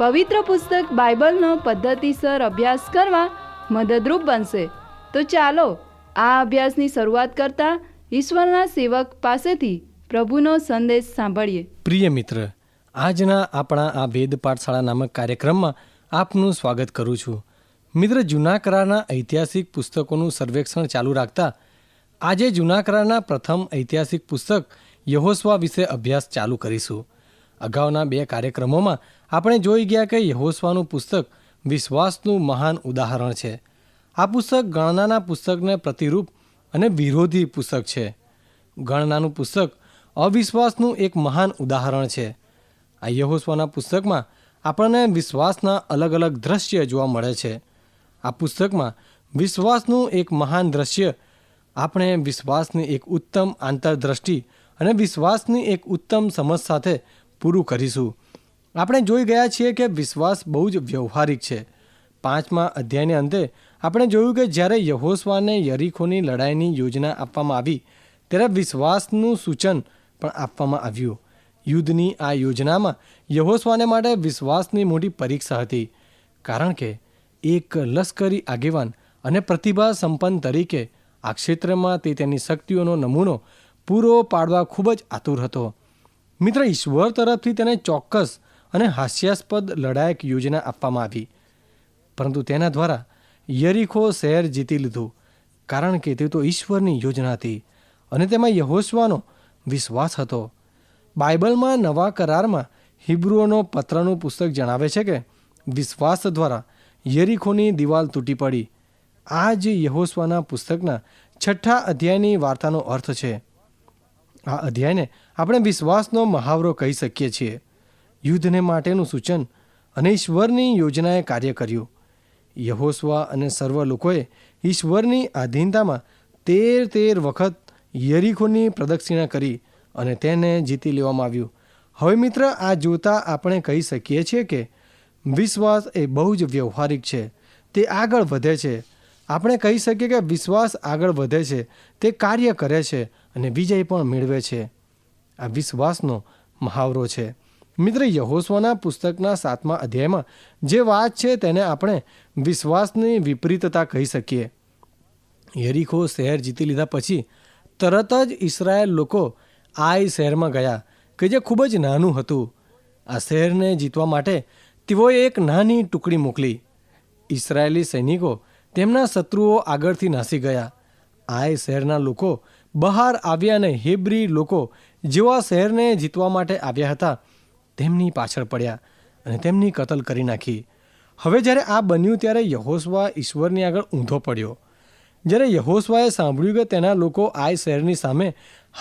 પવિત્ર પુસ્તક બાઇબલનો પદ્ધતિસર અભ્યાસ કરવા મદદરૂપ બનશે. તો ચાલો, આ અભ્યાસની શરૂઆત કરતા ઈશ્વરના સેવક પાસેથી પ્રભુનો સંદેશ સાંભળીએ. પ્રિય મિત્ર, આજના આપણા આ વેદ પાઠશાળા નામક કાર્યક્રમમાં આપનું સ્વાગત કરું છું. મિત્ર જૂના કરારના ઐતિહાસિક પુસ્તકોનું સર્વેક્ષણ ચાલુ રાખતા આજે જૂના કરારના પ્રથમ ઐતિહાસિક પુસ્તક યહોસ્વા વિશે અભ્યાસ ચાલુ કરીશું. અગાઉના બે કાર્યક્રમોમાં આપણે જોઈ ગયા કે યહોસ્વાનું પુસ્તક વિશ્વાસનું મહાન ઉદાહરણ છે. આ પુસ્તક ગણનાના પુસ્તકને પ્રતિરૂપ અને વિરોધી પુસ્તક છે. ગણનાનું પુસ્તક અવિશ્વાસનું એક મહાન ઉદાહરણ છે. આ યહોસ્વાના પુસ્તકમાં આપણને વિશ્વાસના અલગ અલગ દ્રશ્ય જોવા મળે છે. આ પુસ્તકમાં વિશ્વાસનું એક મહાન દ્રશ્ય, આપણે વિશ્વાસની એક ઉત્તમ આંતરદ્રષ્ટિ અને વિશ્વાસની એક ઉત્તમ સમજ સાથે પૂરું કરીશું. આપણે જોઈ ગયા છીએ કે વિશ્વાસ બહુ જ વ્યવહારિક છે. પાંચમા અધ્યાયને અંતે આપણે જોયું કે જ્યારે યહોસ્વાને યરીખોની લડાઈની યોજના આપવામાં આવી, ત્યારે વિશ્વાસનું સૂચન પણ આપવામાં આવ્યું. યુદ્ધની આ યોજનામાં યહોસ્વાને માટે વિશ્વાસની મોટી પરીક્ષા હતી. કારણ કે એક લશ્કરી આગેવાન અને પ્રતિભા સંપન્ન તરીકે આ ક્ષેત્રમાં તે તેની શક્તિઓનો નમૂનો પૂરો પાડવા ખૂબ જ આતુર હતો. મિત્ર, ઈશ્વર તરફથી તેને ચોક્કસ અને હાસ્યાસ્પદ લડાયક યોજના આપવામાં આવી. પરંતુ તેના દ્વારા યરીખો શહેર જીતી લીધું, કારણ કે તે તો ઈશ્વરની યોજના હતી અને તેમાં યહોસ્વાનો વિશ્વાસ હતો. બાઇબલમાં નવા કરારમાં હિબ્રુઓનો પત્રનું પુસ્તક જણાવે છે કે, વિશ્વાસ દ્વારા યરીખોની દિવાલ તૂટી પડી. આ જ યહોસ્વાના પુસ્તકના છઠ્ઠા અધ્યાયની વાર્તાનો અર્થ છે. આ અધ્યાયને આપણે વિશ્વાસનો મહાવરો કહી શકીએ છીએ. યુદ્ધને માટેનું સૂચન અને ઈશ્વરની યોજનાએ કાર્ય કર્યું. યહોસ્વા અને સર્વ લોકોએ ઈશ્વરની આધીનતામાં તેર તેર વખત યરીખોની પ્રદક્ષિણા કરી અને તેને જીતી લેવામાં આવ્યું. હવે મિત્ર, આ જોતા આપણે કહી શકીએ છીએ કે વિશ્વાસ એ બહુ જ વ્યવહારિક છે. તે આગળ વધે છે. આપણે કહી શકીએ કે વિશ્વાસ આગળ વધે છે. તે કાર્ય કરે છે અને વિજય પણ મેળવે છે. આ વિશ્વાસનો મહાવરો છે. મિત્ર યહોસ્વાના પુસ્તકના સાતમા અધ્યાયમાં જે વાત છે તેને આપણે વિશ્વાસની વિપરીતતા કહી શકીએ. યરીખો શહેર જીતી લીધા પછી તરત જ ઇસરાયેલ લોકો આ શહેરમાં ગયા, કે જે ખૂબ જ નાનું હતું. આ શહેરને જીતવા માટે તેઓએ એક નાની ટુકડી મોકલી. ઇસરાયેલી સૈનિકો તેમના શત્રુઓ આગળથી નાસી ગયા. આ શહેરના લોકો બહાર આવ્યા અને હેબ્રી લોકો જેવા શહેરને જીતવા માટે આવ્યા હતા. તેમની પાછળ પડ્યા અને તેમની કતલ કરી નાખી. હવે જ્યારે આ બન્યું ત્યારે યહોસવા ઈશ્વરની આગળ ઊંધો પડ્યો. જ્યારે યહોસવાએ સાંભળ્યું કે તેના લોકો આ શહેરની સામે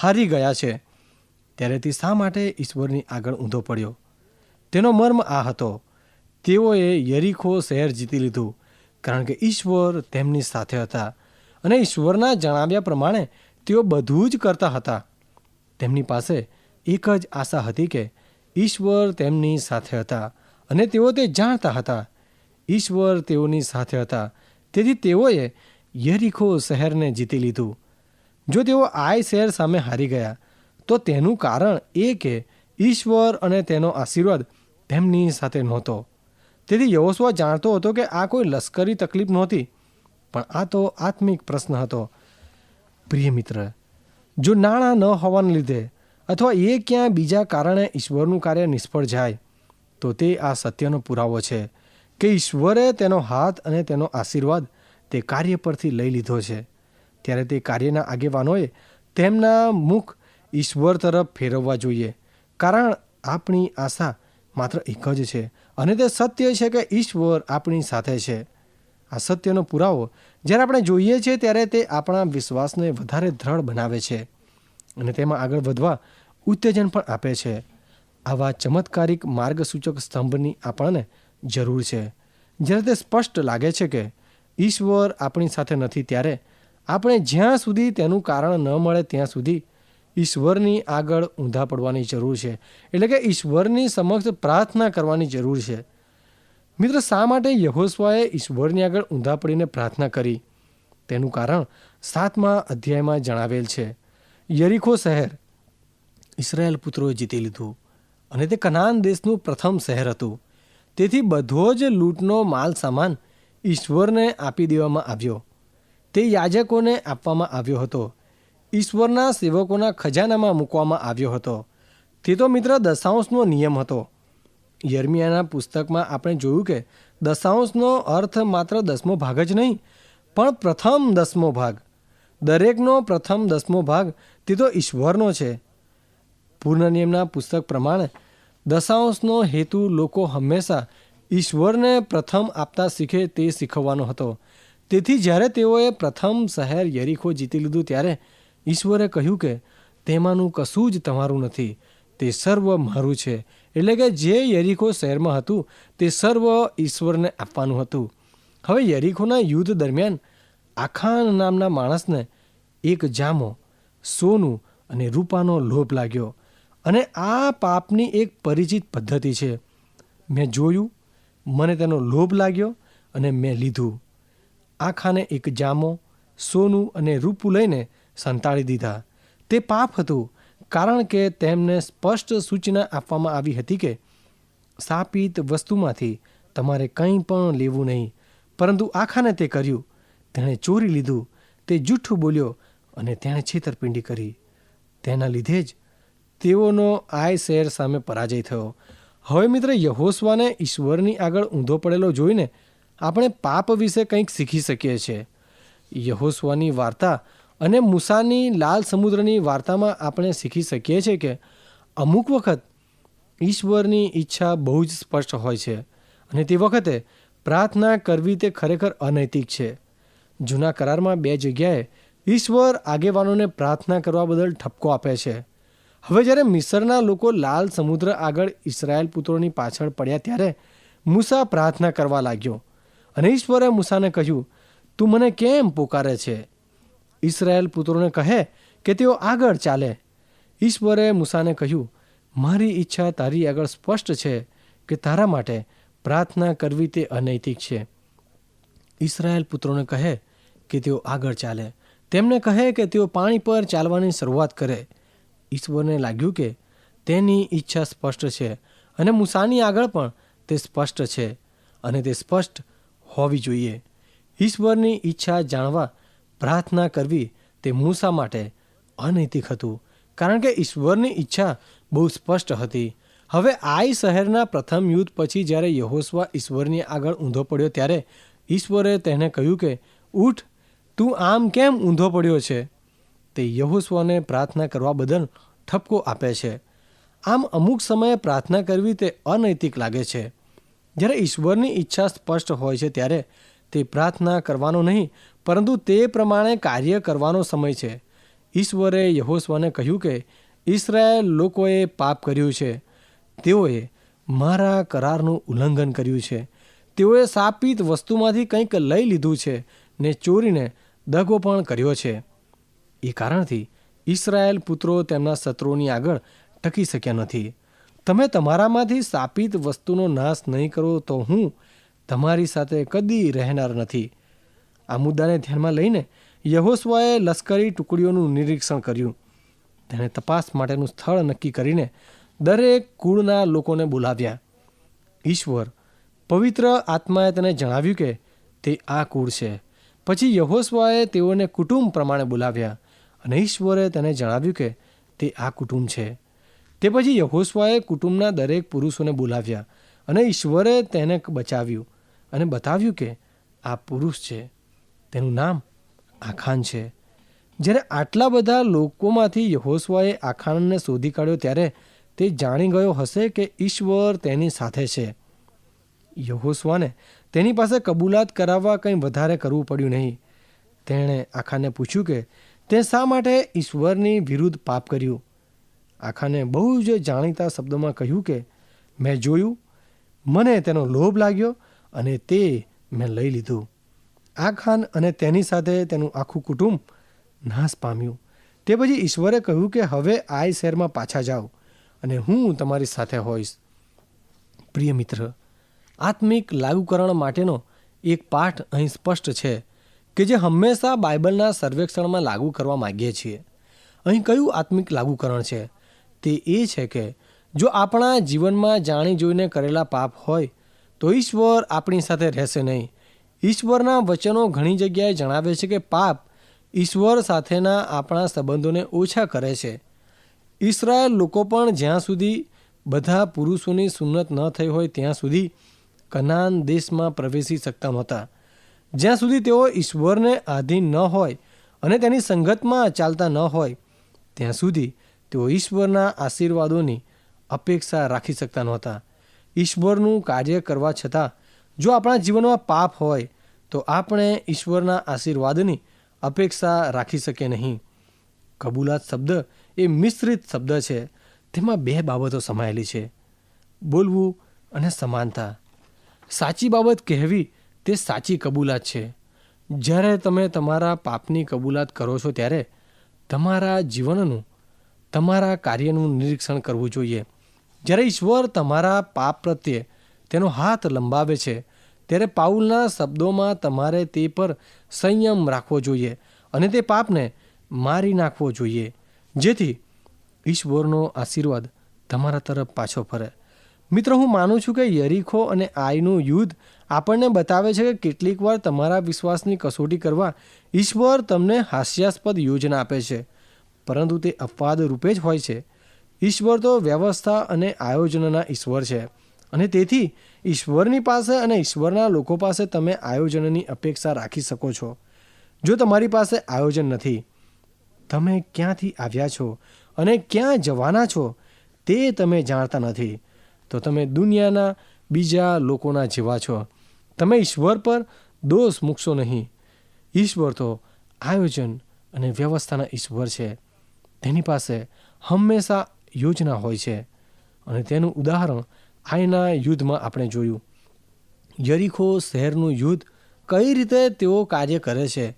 હારી ગયા છે, ત્યારે તે શા માટે ઈશ્વરની આગળ ઊંધો પડ્યો? તેનો મર્મ આ હતો. તેઓએ યરીખો શહેર જીતી લીધું, કારણ કે ઈશ્વર તેમની સાથે હતા અને ઈશ્વરના જણાવ્યા પ્રમાણે તેઓ બધું જ કરતા હતા. તેમની પાસે એક જ આશા હતી કે ઈશ્વર તેમની સાથે હતા અને તેઓ તે જાણતા હતા. ઈશ્વર તેઓની સાથે હતા. તેથી તેઓએ યરીખો શહેરને જીતી લીધું. જો તેઓ આય શહેર સામે હારી ગયા, તો તેનું કારણ એ કે ઈશ્વર અને તેનો આશીર્વાદ તેમની સાથે નહોતો. તેથી યહોસ્વા જાણતો હતો કે આ કોઈ લશ્કરી તકલીફ નહોતી, પણ આ તો આત્મિક પ્રશ્ન હતો. પ્રિય મિત્ર, જો નાણાં ન હોવાને લીધે અથવા એ ક્યાં બીજા કારણે ઈશ્વરનું કાર્ય નિષ્ફળ જાય, તો તે આ સત્યનો પુરાવો છે કે ઈશ્વરે તેનો હાથ અને તેનો આશીર્વાદ તે કાર્ય પરથી લઈ લીધો છે. ત્યારે તે કાર્યના આગેવાનોએ તેમના મુખ ઈશ્વર તરફ ફેરવવા જોઈએ, કારણ આપણી આશા માત્ર એક જ છે અને તે સત્ય છે કે ઈશ્વર આપણી સાથે છે. આ સત્યનો પુરાવો જ્યારે આપણે જોઈએ છીએ ત્યારે તે આપણા વિશ્વાસને વધારે દ્રઢ બનાવે છે. અને તેમાં આગળ વધવા ઉત્તેજન પણ આપે છે. આવા ચમત્કારિક માર્ગસૂચક સ્તંભની આપણને જરૂર છે. જ્યારે તે સ્પષ્ટ લાગે છે કે ઈશ્વર આપણી સાથે નથી, ત્યારે આપણે જ્યાં સુધી તેનું કારણ ન મળે, ત્યાં સુધી ઈશ્વરની આગળ ઊંધા પડવાની જરૂર છે. એટલે કે ઈશ્વરની સમક્ષ પ્રાર્થના કરવાની જરૂર છે. મિત્ર, શા માટે યહોસ્વાએ ઈશ્વરની આગળ ઊંધા પડીને પ્રાર્થના કરી? તેનું કારણ સાતમા અધ્યાયમાં જણાવેલ છે. યરીખો શહેર. ઇસરાયેલ પુત્રોએ જીતી લીધું અને તે કનાન દેશનું પ્રથમ શહેર હતું. તેથી બધો જ લૂંટનો માલ સામાન ઈશ્વરને આપી દેવામાં આવ્યો. તે યાજકોને આપવામાં આવ્યો હતો. ઈશ્વરના સેવકોના ખજાનામાં મૂકવામાં આવ્યો હતો. તે તો મિત્ર દશાંશનો નિયમ હતો. યર્મિયાના પુસ્તકમાં આપણે જોયું કે દશાંશનો અર્થ માત્ર દસમો ભાગ જ નહીં, પણ પ્રથમ દસમો ભાગ. દરેકનો પ્રથમ દસમો ભાગ તે તો ઈશ્વરનો છે. પૂર્ણ નિયમના પુસ્તક પ્રમાણે દશાંશનો હેતુ લોકો હંમેશા ઈશ્વરને પ્રથમ આપતા શીખે તે શીખવવાનો હતો. તેથી જ્યારે તેઓએ પ્રથમ શહેર યરીખો જીતી લીધું ત્યારે ઈશ્વરે કહ્યું કે તેમાંનું કશું જ તમારું નથી. તે સર્વ મારું છે. એટલે કે જે યરીખો શહેરમાં હતું તે સર્વ ઈશ્વરને આપવાનું હતું. હવે યરીખોના યુદ્ધ દરમિયાન આખાન નામના માણસને એક જામો સોનું અને રૂપાનો લોભ લાગ્યો. અને આ પાપની એક પરિચિત પદ્ધતિ છે. મેં જોયું, મને તેનો લોભ લાગ્યો અને મેં લીધું. આખાને એક જામો, સોનું અને રૂપું લઈને સંતાડી દીધા. તે પાપ હતું, કારણ કે તેમને સ્પષ્ટ સૂચના આપવામાં આવી હતી કે, સાપિત વસ્તુમાંથી તમારે કંઈ પણ લેવું નહીં. પરંતુ આખાને તે કર્યું. તેણે ચોરી લીધું. તે જૂઠું બોલ્યો અને તેણે છેતરપિંડી કરી. તેના લીધે જ તેઓનો આય શહેર સામે પરાજય થયો. હવે મિત્ર યહોસ્વાને ઈશ્વરની આગળ ઊંધો પડેલો જોઈને આપણે પાપ વિશે કંઈક શીખી શકીએ છીએ યહોસ્વાની વાર્તા અને મૂસાની લાલ સમુદ્રની વાર્તામાં આપણે શીખી શકીએ છીએ કે અમુક વખત ઈશ્વરની ઈચ્છા બહુ જ સ્પષ્ટ હોય છે અને તે વખતે પ્રાર્થના કરવી તે ખરેખર અનૈતિક છે. જૂના કરારમાં બે જગ્યાએ ઈશ્વર આગેવાનોને પ્રાર્થના કરવા બદલ ઠપકો આપે છે. હવે જ્યારે મિસરના લોકો લાલ સમુદ્ર આગળ ઇસરાયેલ પુત્રોની પાછળ પડ્યા ત્યારે મૂસા પ્રાર્થના કરવા લાગ્યો અને ઈશ્વરે મૂસાને કહ્યું, તું મને કેમ પોકારે છે? ઇસરાયેલ પુત્રોને કહે કે તેઓ આગળ ચાલે. ઈશ્વરે મૂસાને કહ્યું, મારી ઈચ્છા તારી આગળ સ્પષ્ટ છે કે તારા માટે પ્રાર્થના કરવી તે અનૈતિક છે. ઇસરાયેલ પુત્રોને કહે કે તેઓ આગળ ચાલે. તેમને કહે કે તેઓ પાણી પર ચાલવાની શરૂઆત કરે. ઈશ્વરને લાગ્યું કે તેની ઈચ્છા સ્પષ્ટ છે અને મૂસાની આગળ પણ તે સ્પષ્ટ છે અને તે સ્પષ્ટ હોવી જોઈએ. ઈશ્વરની ઈચ્છા જાણવા પ્રાર્થના કરવી તે મૂસા માટે અનૈતિક હતું, કારણ કે ઈશ્વરની ઈચ્છા બહુ સ્પષ્ટ હતી. હવે આઈ શહેરના પ્રથમ યુદ્ધ પછી જ્યારે યહોસ્વા ઈશ્વરની આગળ ઊંધો પડ્યો ત્યારે ઈશ્વરે તેને કહ્યું કે, ઉઠ તું આમ કેમ ઊંધો પડ્યો છે? તે યહોસ્વાને પ્રાર્થના કરવા બદલ ઠપકો આપે છે. આમ અમુક સમયે પ્રાર્થના કરવી તે અનૈતિક લાગે છે. જ્યારે ઈશ્વરની ઈચ્છા સ્પષ્ટ હોય છે ત્યારે તે પ્રાર્થના કરવાનો નહીં, પરંતુ તે પ્રમાણે કાર્ય કરવાનો સમય છે. ઈશ્વરે યહોસ્વાને કહ્યું કે ઇસરાયેલ લોકોએ પાપ કર્યું છે. તેઓએ મારા કરારનું ઉલ્લંઘન કર્યું છે. તેઓએ સાપિત વસ્તુમાંથી કંઈક લઈ લીધું છે ને ચોરીને દગો પણ કર્યો છે. એ કારણથી ઇસરાયેલ પુત્રો તેમના શત્રુઓની આગળ ટકી શક્યા નથી. તમે તમારામાંથી સ્થાપિત વસ્તુનો નાશ નહીં કરો તો હું તમારી સાથે કદી રહેનાર નથી. આ મુદ્દાને ધ્યાનમાં લઈને યહોસ્વાએ લશ્કરી ટુકડીઓનું નિરીક્ષણ કર્યું. તેણે તપાસ માટેનું સ્થળ નક્કી કરીને દરેક કુળના લોકોને બોલાવ્યા. ઈશ્વર પવિત્ર આત્માએ તેને જણાવ્યું કે તે આ કુળ છે. પછી યહોસ્વાએ તેઓને કુટુંબ પ્રમાણે બોલાવ્યા અને ઈશ્વરે તેને જણાવ્યું કે તે આ કુટુંબ છે. તે પછી યહોસ્વાએ કુટુંબના દરેક પુરુષોને બોલાવ્યા અને ઈશ્વરે તેને બચાવ્યું અને બતાવ્યું કે આ પુરુષ છે. તેનું નામ આખાન છે. જ્યારે આટલા બધા લોકોમાંથી યહોસ્વાએ આખાનને શોધી કાઢ્યો ત્યારે તે જાણી ગયો હશે કે ઈશ્વર તેની સાથે છે. યહોસ્વાને તેની પાસે કબૂલાત કરાવવા કંઈ વધારે કરવું પડ્યું નહીં. તેણે આખાને પૂછ્યું કે, તે શા માટે ઈશ્વરની વિરુદ્ધ પાપ કર્યું? આખાને બહુ જ જાણીતા શબ્દોમાં કહ્યું કે, મેં જોયું, મને તેનો લોભ લાગ્યો અને તે મેં લઈ લીધું. આ ખાન અને તેની સાથે તેનું આખું કુટુંબ નાશ પામ્યું. તે પછી ઈશ્વરે કહ્યું કે, હવે આ શહેરમાં પાછા જાઓ અને હું તમારી સાથે હોઈશ. પ્રિય મિત્ર આત્મિક લાગુકરણ માટેનો એક પાઠ અહીં સ્પષ્ટ છે કે જે હંમેશા બાઇબલના સર્વેક્ષણમાં લાગુ કરવા માગીએ છીએ. અહીં કયું આત્મિક લાગુકરણ છે? તે એ છે કે જો આપણા જીવનમાં જાણી જોઈને કરેલા પાપ હોય, તો ઈશ્વર આપણી સાથે રહેશે નહીં. ઈશ્વરના વચનો ઘણી જગ્યાએ જણાવે છે કે પાપ ઈશ્વર સાથેના આપણા સંબંધોને ઓછા કરે છે. ઇસરાયેલ લોકો પણ જ્યાં સુધી બધા પુરુષોની સુન્નત ન થઈ હોય ત્યાં સુધી કનાન દેશમાં પ્રવેશી શકતા હતા. જ્યાં સુધી તેઓ ઈશ્વરને આધીન ન હોય અને તેની સંગતમાં ચાલતા ન હોય, ત્યાં સુધી તેઓ ઈશ્વરના આશીર્વાદોની અપેક્ષા રાખી શકતા નહોતા. ઈશ્વરનું કાર્ય કરવા છતાં, જો આપણા જીવનમાં પાપ હોય, તો આપણે ઈશ્વરના આશીર્વાદની અપેક્ષા રાખી શકીએ નહીં. કબૂલાત શબ્દ એ મિશ્રિત શબ્દ છે. તેમાં બે બાબતો સમાયેલી છે. બોલવું અને સમાનતા. સાચી બાબત કહેવી તે સાચી કબૂલાત છે. જ્યારે તમે તમારા પાપની કબૂલાત કરો છો ત્યારે તમારા જીવનનું, તમારા કાર્યનું નિરીક્ષણ કરવું જોઈએ. જ્યારે ઈશ્વર તમારા પાપ પ્રત્યે તેનો હાથ લંબાવે છે, ત્યારે પાઉલના શબ્દોમાં તમારે તે પર સંયમ રાખવો જોઈએ અને તે પાપને મારી નાખવો જોઈએ. જેથી ઈશ્વરનો આશીર્વાદ તમારા તરફ પાછો ફરે. મિત્રો, હું માનું છું કે યરીખો અને આઈનું યુદ્ધ આપણને બતાવે છે કે કેટલીક વાર તમારા વિશ્વાસની કસોટી કરવા ઈશ્વર તમને હાસ્યાસ્પદ યોજના આપે છે. પરંતુ તે અપવાદ રૂપે જ હોય છે. ઈશ્વર તો વ્યવસ્થા અને આયોજનના ઈશ્વર છે. અને તેથી ઈશ્વરની પાસે અને ઈશ્વરના લોકો પાસે તમે આયોજનની અપેક્ષા રાખી શકો છો. જો તમારી પાસે આયોજન નથી, તમે ક્યાંથી આવ્યા છો અને ક્યાં જવાના છો તે તમે જાણતા નથી. તો તમે દુનિયાના બીજા લોકોના જેવા છો. તમે ઈશ્વર પર દોષ મૂકશો નહીં. ઈશ્વર તો આયોજન અને વ્યવસ્થાના ઈશ્વર છે. તેની પાસે હંમેશા યોજના હોય છે. અને તેનું ઉદાહરણ આઈના યુદ્ધમાં આપણે જોયું. યરીખો શહેરનું યુદ્ધ કઈ રીતે તેઓ કાર્ય કરે છે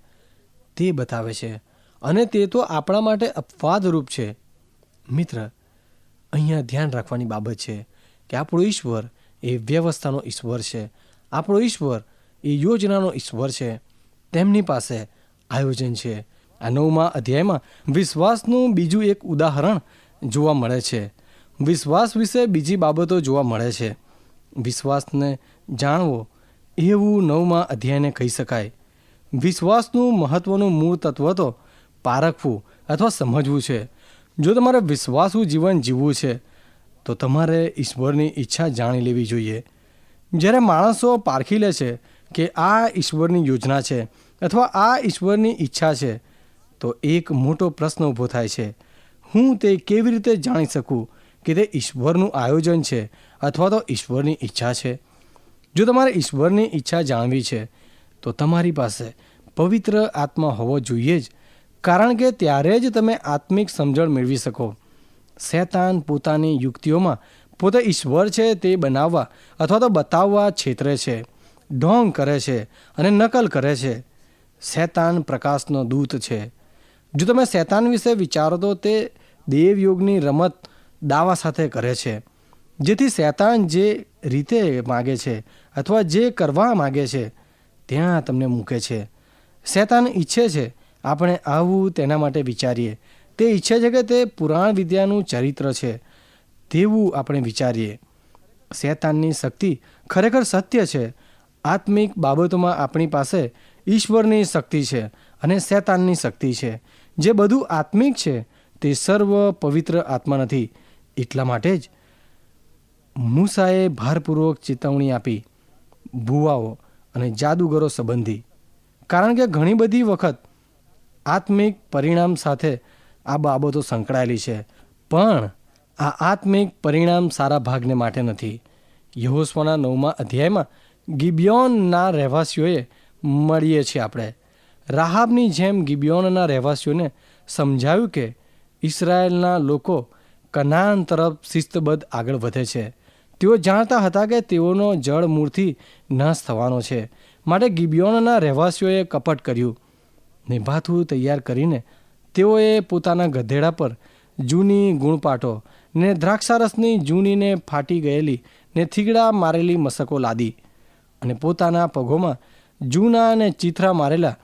તે બતાવે છે. અને તે તો આપણા માટે અપવાદરૂપ છે. મિત્ર, અહીંયા ધ્યાન રાખવાની બાબત છે. કે આપણો ઈશ્વર એ વ્યવસ્થાનો ઈશ્વર છે. આપણો ઈશ્વર એ યોજનાનો ઈશ્વર છે. તેમની પાસે આયોજન છે. આ નવમા અધ્યાયમાં વિશ્વાસનું બીજું એક ઉદાહરણ જોવા મળે છે. વિશ્વાસ વિશે બીજી બાબતો જોવા મળે છે. વિશ્વાસને જાણવો એવું નવમા અધ્યાયને કહી શકાય. વિશ્વાસનું મહત્વનું મૂળ તત્વ તો પારખવું અથવા સમજવું છે. જો તમારે વિશ્વાસુ જીવન જીવવું છે તો તમારે ઈશ્વરની ઈચ્છા જાણી લેવી જોઈએ. જ્યારે માણસો પારખી લે છે કે આ ઈશ્વરની યોજના છે અથવા આ ઈશ્વરની ઈચ્છા છે, તો એક મોટો પ્રશ્ન ઊભો થાય છે. હું તે કેવી રીતે જાણી શકું કે તે ઈશ્વરનું આયોજન છે અથવા તો ઈશ્વરની ઈચ્છા છે? જો તમારે ઈશ્વરની ઈચ્છા જાણવી છે, તો તમારી પાસે પવિત્ર આત્મા હોવો જોઈએ જ. કારણ કે ત્યારે જ તમે આત્મિક સમજણ મેળવી શકો. શૈતાન પોતાની યુક્તિઓમાં પોતે ઈશ્વર છે તે બનાવવા અથવા તો બતાવવા છેતરે છે, ઢોંગ કરે છે અને નકલ કરે છે. શૈતાન પ્રકાશનો દૂત છે. જો તમે શૈતાન વિશે વિચારો તો તે દેવયોગની રમત દાવા સાથે કરે છે, જેથી શૈતાન જે રીતે માગે છે અથવા જે કરવા માગે છે, ત્યાં તમને મૂકે છે. શૈતાન ઈચ્છે છે, આપણે આવું તેના માટે વિચારીએ તે ઈચ્છે છે કે તે પુરાણ વિદ્યાનું ચરિત્ર છે, તેવું આપણે વિચારીએ. શૈતાનની શક્તિ ખરેખર સત્ય છે. આત્મિક બાબતોમાં આપણી પાસે ઈશ્વરની શક્તિ છે અને શૈતાનની શક્તિ છે. જે બધું આત્મિક છે, તે સર્વ પવિત્ર આત્મા નથી. એટલા માટે જ મૂસાએ ભારપૂર્વક ચેતવણી આપી. ભુવાઓ અને જાદુગરો સંબંધી. કારણ કે ઘણી બધી વખત આત્મિક પરિણામ સાથે આ બાબતો સંકળાયેલી છે. પણ આ આત્મિક પરિણામ સારા ભાગને માટે નથી. યહોસ્વાના નવમા અધ્યાયમાં ગિબિયોનના રહેવાસીઓએ મળીએ છીએ આપણે. રાહાબની જેમ ગિબિયોનના રહેવાસીઓને સમજાવ્યું કે ઇસરાયેલના લોકો કનાન તરફ શિસ્તબદ્ધ આગળ વધે છે. તેઓ જાણતા હતા કે તેઓનો જળ મૂળથી નાશ થવાનો છે. માટે ગિબિયોનના રહેવાસીઓએ કપટ કર્યું. નિભાથું તૈયાર કરીને તેઓએ પોતાના ગધેડા પર જૂની ગુણપાઠો ને દ્રાક્ષારસની જૂનીને ફાટી ગયેલી ને થીગડા મારેલી મસકો લાદી અને પોતાના પગોમાં જૂના અને ચીથરા મારેલા,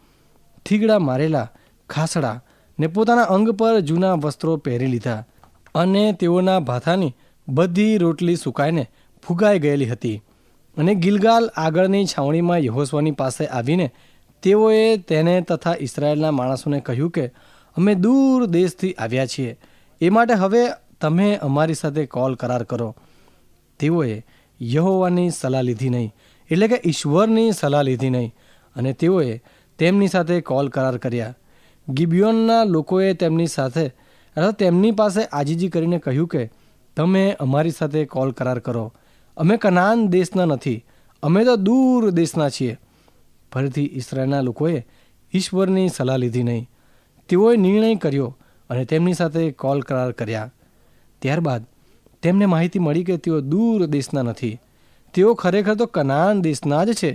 થીગડા મારેલા ખાસડા ને પોતાના અંગ પર જૂના વસ્ત્રો પહેરી લીધા અને તેઓના ભાથાની બધી રોટલી સુકાઈને ફુગાઈ ગયેલી હતી અને ગિલગાલ આગળની છાવણીમાં યહોસ્વાની પાસે આવીને તેઓએ તેને તથા ઇસરાયેલના માણસોને કહ્યું કે અમે દૂર દેશથી આવ્યા છીએ. એ માટે હવે તમે અમારી સાથે કોલ કરાર કરો. તેઓએ યહોવાની સલાહ લીધી નહીં. એટલે કે ઈશ્વરની સલાહ લીધી નહીં. અને તેઓએ તેમની સાથે કોલ કરાર કર્યા. ગિબિયોનના લોકોએ તેમની સાથે અથવા તેમની પાસે આજીજી કરીને કહ્યું કે, તમે અમારી સાથે કોલ કરાર કરો. અમે કનાન દેશના નથી. અમે તો દૂર દેશના છીએ. ફરીથી ઈસરાયલના લોકોએ ઈશ્વરની સલાહ લીધી નહીં. તેઓએ નિર્ણય કર્યો અને તેમની સાથે કોલ કરાર કર્યા. ત્યારબાદ તેમને માહિતી મળી કે તેઓ દૂર દેશના નથી. તેઓ ખરેખર તો કનાન દેશના જ છે.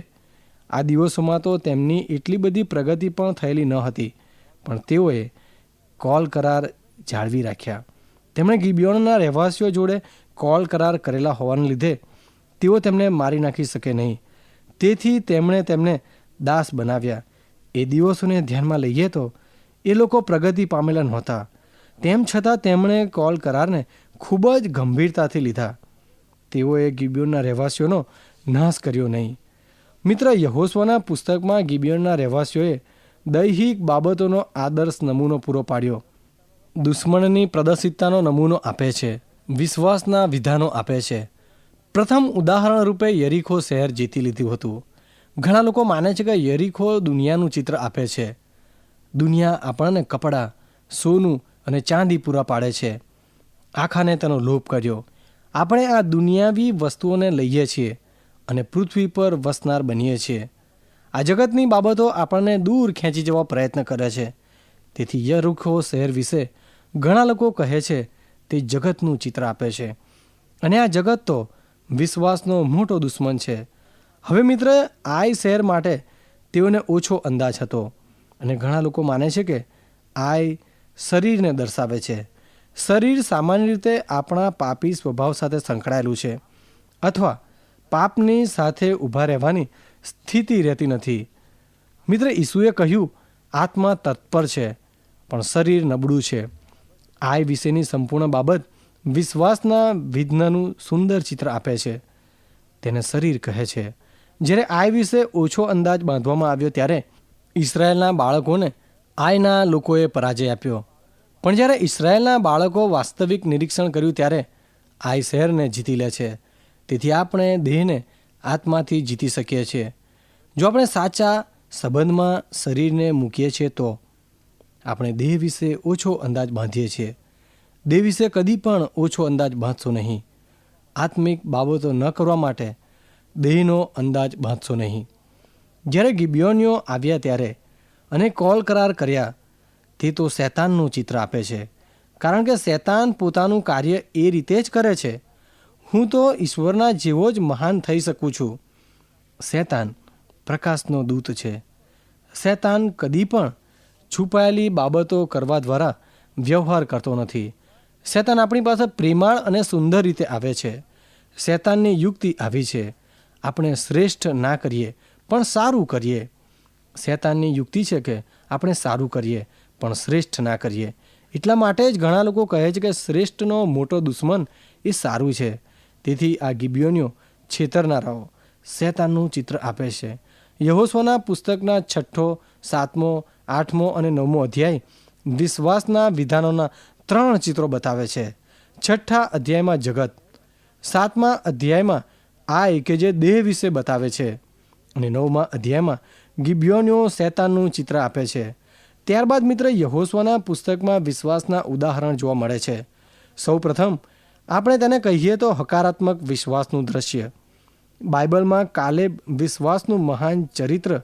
આ દિવસોમાં તો તેમની એટલી બધી પ્રગતિ પણ થયેલી ન હતી, પણ તેઓએ કોલ કરાર જાળવી રાખ્યા. તેમણે ગિબિયોનના રહેવાસીઓ જોડે કોલ કરાર કરેલા હોવાને લીધે તેઓ તેમને મારી નાખી શકે નહીં. તેથી તેમણે તેમને દાસ બનાવ્યા. એ દિવસોને ધ્યાનમાં લઈએ તો એ લોકો પ્રગતિ પામેલા નહોતા. તેમ છતાં તેમણે કોલ કરારને ખૂબ જ ગંભીરતાથી લીધા. તેઓએ ગિબિયોનના રહેવાસીઓનો નાશ કર્યો નહીં. મિત્ર યહોસ્વાના પુસ્તકમાં ગિબિયોનના રહેવાસીઓએ દૈહિક બાબતોનો આદર્શ નમૂનો પૂરો પાડ્યો. દુશ્મનની પ્રદર્શિતતાનો નમૂનો આપે છે, વિશ્વાસના વિધાનો આપે છે. પ્રથમ ઉદાહરણ રૂપે યરીખો શહેર જીતી લીધું હતું. ઘણા લોકો માને છે કે યરીખો દુનિયાનું ચિત્ર આપે છે. દુનિયા આપણને કપડાં, સોનું અને ચાંદી પૂરા પાડે છે. આખાને તેનો લોભ કર્યો. આપણે આ દુનિયાવી વસ્તુઓને લઈએ છીએ અને પૃથ્વી પર વસનાર બનીએ છીએ. આ જગતની બાબતો આપણને દૂર ખેંચી જવા પ્રયત્ન કરે છે. તેથી યરુખો શહેર વિશે ઘણા લોકો કહે છે, તે જગતનું ચિત્ર આપે છે. અને આ જગત તો વિશ્વાસનો મોટો દુશ્મન છે. હવે મિત્ર, આ શહેર માટે તેઓને ઓછો અંદાજ હતો. અને ઘણા લોકો માને છે કે આય શરીરને દર્શાવે છે. શરીર સામાન્ય રીતે આપણા પાપી સ્વભાવ સાથે સંકળાયેલું છે અથવા પાપની સાથે ઊભા રહેવાની સ્થિતિ રહેતી નથી. મિત્ર, ઈસુએ કહ્યું, આત્મા તત્પર છે, પણ શરીર નબળું છે. આય વિશેની સંપૂર્ણ બાબત વિશ્વાસના વિઘ્નનું સુંદર ચિત્ર આપે છે. તેને શરીર કહે છે. જ્યારે આય વિશે ઓછો અંદાજ બાંધવામાં આવ્યો ત્યારે ઇસરાયેલના બાળકોને આયના લોકોએ પરાજય આપ્યો. પણ જ્યારે ઇસરાયેલના બાળકો વાસ્તવિક નિરીક્ષણ કર્યું ત્યારે આય શહેરને જીતી લે છે. તેથી આપણે દેહને આત્માથી જીતી શકીએ છીએ. જો આપણે સાચા સંબંધમાં શરીરને મૂકીએ છીએ તો આપણે દેહ વિશે ઓછો અંદાજ બાંધીએ છીએ. દેહ વિશે કદી પણ ઓછો અંદાજ બાંધશો નહીં. આત્મિક બાબતો ન કરવા માટે દેહનો અંદાજ બાંધશો નહીં. જ્યારે ગિબિયોનીઓ આવ્યા ત્યારે અને કોલ કરાર કર્યા, તે તો શૈતાનનું ચિત્ર આપે છે. કારણ કે શૈતાન પોતાનું કાર્ય એ રીતે જ કરે છે. હું તો ઈશ્વરના જેવો જ મહાન થઈ શકું છું. શૈતાન પ્રકાશનો દૂત છે. શૈતાન કદી પણ છુપાયેલી બાબતો કરવા દ્વારા વ્યવહાર કરતો નથી. શૈતાન આપણી પાસે પ્રેમાળ અને સુંદર રીતે આવે છે. શૈતાનની યુક્તિ આવી છે. આપણે શ્રેષ્ઠ ના કરીએ પણ સારું કરીએ. શેતાનની યુક્તિ છે કે આપણે સારું કરીએ, પણ શ્રેષ્ઠ ના કરીએ. એટલા માટે જ ઘણા લોકો કહે છે કે શ્રેષ્ઠનો મોટો દુશ્મન એ સારું છે. તેથી આ ગિબિયોનીઓ છેતરનારાઓ શેતાનનું ચિત્ર આપે છે. યહોસ્વના પુસ્તકના છઠ્ઠો, સાતમો, આઠમો અને નવમો અધ્યાય વિશ્વાસના વિધાનોના ત્રણ ચિત્રો બતાવે છે. છઠ્ઠા અધ્યાયમાં જગત. સાતમા અધ્યાયમાં આ કે જે દેહ વિશે બતાવે છે. અને નવમા અધ્યાયમાં ગિબિયોનીઓ શેતાનનું ચિત્ર આપે છે. ત્યારબાદ મિત્ર યહોસ્વાના પુસ્તકમાં વિશ્વાસના ઉદાહરણ જોવા મળે છે. સૌ પ્રથમ આપણે તેને કહીએ તો હકારાત્મક વિશ્વાસનું દ્રશ્ય. બાઇબલમાં કાલેબ વિશ્વાસનું મહાન ચરિત્ર,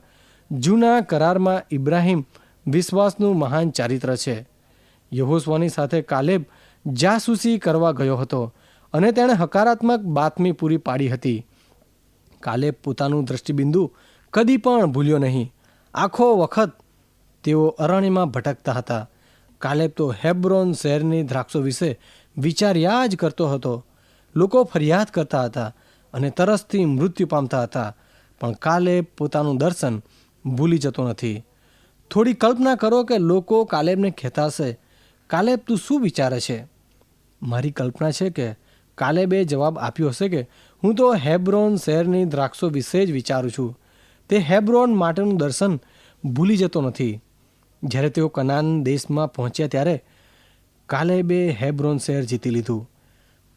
જૂના કરારમાં ઇબ્રાહિમ વિશ્વાસનું મહાન ચારિત્ર છે. યહોસ્વાની સાથે કાલેબ જાસૂસી કરવા ગયો હતો અને તેણે હકારાત્મક બાતમી પૂરી પાડી હતી. કાલે પોતાનું દ્રષ્ટિબિંદુ કદી પણ ભૂલ્યો નહીં. આખો વખત તેઓ અરણ્યમાં ભટકતા હતા. કાલેબ તો હેબ્રોન શહેરની દ્રાક્ષો વિશે વિચાર્યા જ કરતો હતો. લોકો ફરિયાદ કરતા હતા અને તરસથી મૃત્યુ પામતા હતા, પણ કાલેબ પોતાનું દર્શન ભૂલી જતો નથી. થોડી કલ્પના કરો કે લોકો કાલેબને કહેતા હશે કાલેબ તું શું વિચારે છે? મારી કલ્પના છે કે કાલેબે જવાબ આપ્યો હશે કે હું તો હેબ્રોન શહેરની દ્રાક્ષો વિશે જ વિચારું છું. તે હેબ્રોન માટેનું દર્શન ભૂલી જતો નથી. જ્યારે તેઓ કનાન દેશમાં પહોંચ્યા ત્યારે કાલેબે હેબ્રોન શહેર જીતી લીધું.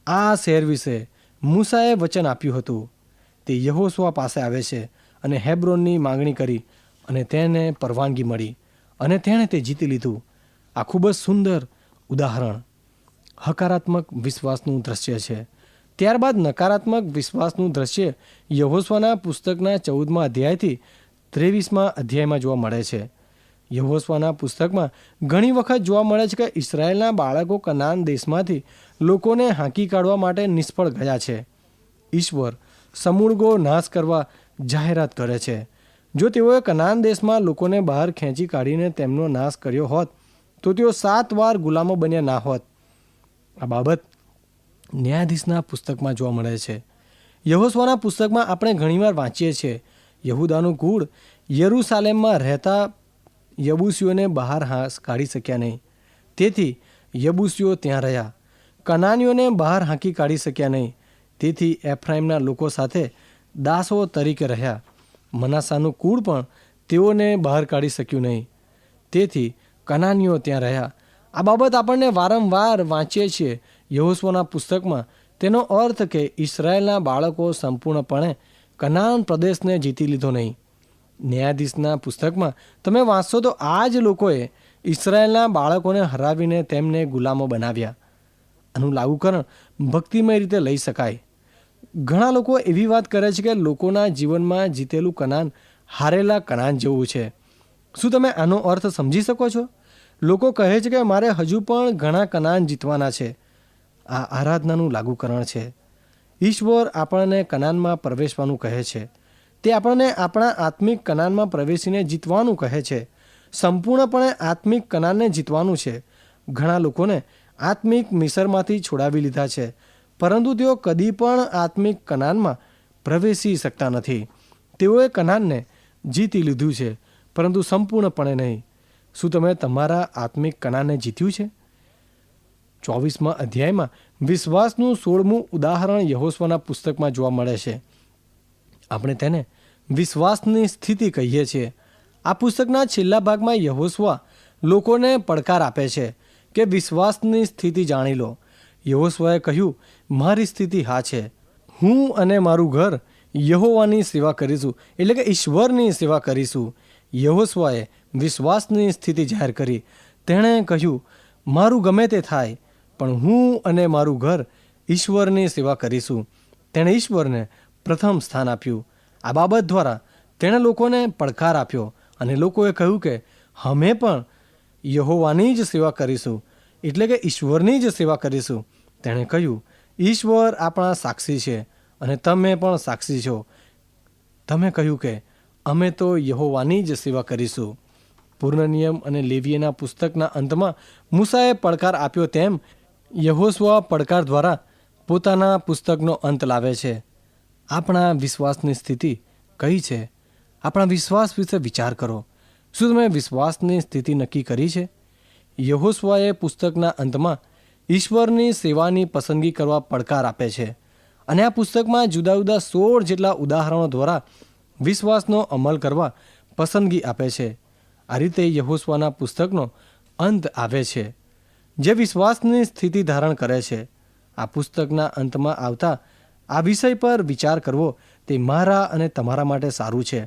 આ શહેર વિશે મૂસાએ વચન આપ્યું હતું. તે યહોસવા પાસે આવે છે અને હેબ્રોનની માંગણી કરી અને તેને પરવાનગી મળી અને તેણે તે જીતી લીધું. આ ખૂબ જ સુંદર ઉદાહરણ. હકારાત્મક વિશ્વાસનું દ્રશ્ય છે. ત્યારબાદ નકારાત્મક વિશ્વાસનું દ્રશ્ય યહોસ્વાના પુસ્તકના ચૌદમાં અધ્યાયથી ત્રેવીસમાં અધ્યાયમાં જોવા મળે છે. યહોસ્વાના પુસ્તકમાં ઘણી વખત જોવા મળે છે કે ઇસરાયેલના બાળકો કનાન દેશમાંથી લોકોને હાંકી કાઢવા માટે નિષ્ફળ ગયા છે. ઈશ્વર સમૂળગો નાશ કરવા જાહેરાત કરે છે. જો તેઓએ કનાન દેશમાં લોકોને બહાર ખેંચી કાઢીને તેમનો નાશ કર્યો હોત, તો તેઓ સાત વાર ગુલામો બન્યા ના હોત. આ બાબત ન્યાયાધીશના પુસ્તકમાં જોવા મળે છે. યહોસ્વાના પુસ્તકમાં આપણે ઘણીવાર વાંચીએ છીએ. યહુદાનું કુળ યરૂસાલેમમાં રહેતા યબુસીઓને બહાર હાંસ કાઢી શક્યા નહીં. તેથી યબુસીઓ ત્યાં રહ્યા. કનાનીઓને બહાર હાંકી કાઢી શક્યા નહીં. તેથી એફ્રાઇમના લોકો સાથે દાસો તરીકે રહ્યા. મનાસાનું કુળ પણ તેઓને બહાર કાઢી શક્યું નહીં. તેથી કનાનીઓ ત્યાં રહ્યા. આ બાબત આપણને વારંવાર વાંચીએ છીએ. યહોસ્વના પુસ્તકમાં તેનો અર્થ કે ઇસરાયેલના બાળકો સંપૂર્ણપણે કનાન પ્રદેશને જીતી લીધો નહીં. ન્યાયાધીશના પુસ્તકમાં તમે વાંચશો તો આ જ લોકોએ ઇસરાયેલના બાળકોને હરાવીને તેમને ગુલામો બનાવ્યા. આનું લાગુકરણ ભક્તિમય રીતે લઈ શકાય. ઘણા લોકો એવી વાત કરે છે કે લોકોના જીવનમાં જીતેલું કનાન હારેલા કનાન જેવું છે. શું તમે આનો અર્થ સમજી શકો છો? લોકો કહે છે કે મારે હજુ પણ ઘણા કનાન જીતવાના છે. આ આરાધનાનું લાગુકરણ છે. ઈશ્વર આપણને કનાનમાં પ્રવેશવાનું કહે છે. તે આપણને આપણા આત્મિક કનાનમાં પ્રવેશીને જીતવાનું કહે છે. સંપૂર્ણપણે આત્મિક કનાનને જીતવાનું છે. ઘણા લોકોને આત્મિક મિસરમાંથી છોડાવી લીધા છે. પરંતુ તેઓ કદી પણ આત્મિક કનાનમાં પ્રવેશી શકતા નથી. તેઓએ કનાનને જીતી લીધું છે, પરંતુ સંપૂર્ણપણે નહીં. શું તમે તમારા આત્મિક કનાને જીત્યું છે? ચોવીસમાં અધ્યાયમાં વિશ્વાસનું સોળમું ઉદાહરણ યહોસ્વાના પુસ્તકમાં જોવા મળે છે. આપણે તેને વિશ્વાસની સ્થિતિ કહીએ છીએ. આ પુસ્તકના છેલ્લા ભાગમાં યહોસ્વા લોકોને પડકાર આપે છે કે વિશ્વાસની સ્થિતિ જાણી લો. યહોસ્વાએ કહ્યું, મારી સ્થિતિ હા છે. હું અને મારું ઘર યહોવાની સેવા કરીશું, એટલે કે ઈશ્વરની સેવા કરીશું. યહોસ્વાએ વિશ્વાસની સ્થિતિ જાહેર કરી. તેણે કહ્યું, મારું ગમે તે થાય પણ હું અને મારું ઘર ઈશ્વરની સેવા કરીશું. તેણે ઈશ્વરને પ્રથમ સ્થાન આપ્યું. આ બાબત દ્વારા તેણે લોકોને પડકાર આપ્યો અને લોકોએ કહ્યું કે અમે પણ યહોવાની જ સેવા કરીશું, એટલે કે ઈશ્વરની જ સેવા કરીશું. તેણે કહ્યું, ઈશ્વર આપણા સાક્ષી છે અને તમે પણ સાક્ષી છો. તમે કહ્યું કે, અમે તો યહોવાની જ સેવા કરીશું. પૂર્ણ નિયમ અને લેવીએના પુસ્તકના અંતમાં મૂસાએ પડકાર આપ્યો તેમ યહોસ્વા પડકાર દ્વારા પોતાના પુસ્તકનો અંત લાવે છે. આપણા વિશ્વાસની સ્થિતિ કઈ છે? આપણા વિશ્વાસ વિશે વિચાર કરો. શું તમે વિશ્વાસની સ્થિતિ નક્કી કરી છે? યહોસ્વાએ પુસ્તકના અંતમાં ઈશ્વરની સેવાની પસંદગી કરવા પડકાર આપે છે અને આ પુસ્તકમાં જુદા જુદા સોળ જેટલા ઉદાહરણો દ્વારા વિશ્વાસનો અમલ કરવા પસંદગી આપે છે. આ રીતે યહોસ્વાના પુસ્તકનો અંત આવે છે. જે વિશ્વાસની સ્થિતિ ધારણ કરે છે. આ પુસ્તકના અંતમાં આવતા આ વિષય પર વિચાર કરવો તે મારા અને તમારા માટે સારું છે.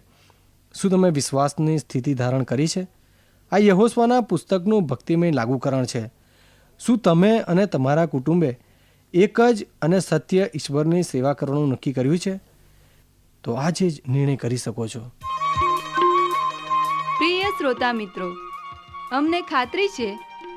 શું તમે વિશ્વાસની સ્થિતિ ધારણ કરી છે? આ યહોસ્વાના પુસ્તકનું ભક્તિમય લાગુકરણ છે. શું તમે અને તમારા કુટુંબે એક જ અને સત્ય ઈશ્વરની સેવા કરવાનું નક્કી કર્યું છે? તો આજે જ નિર્ણય કરી શકો છો. પ્રિય શ્રોતા મિત્રો, અમને ખાતરી છે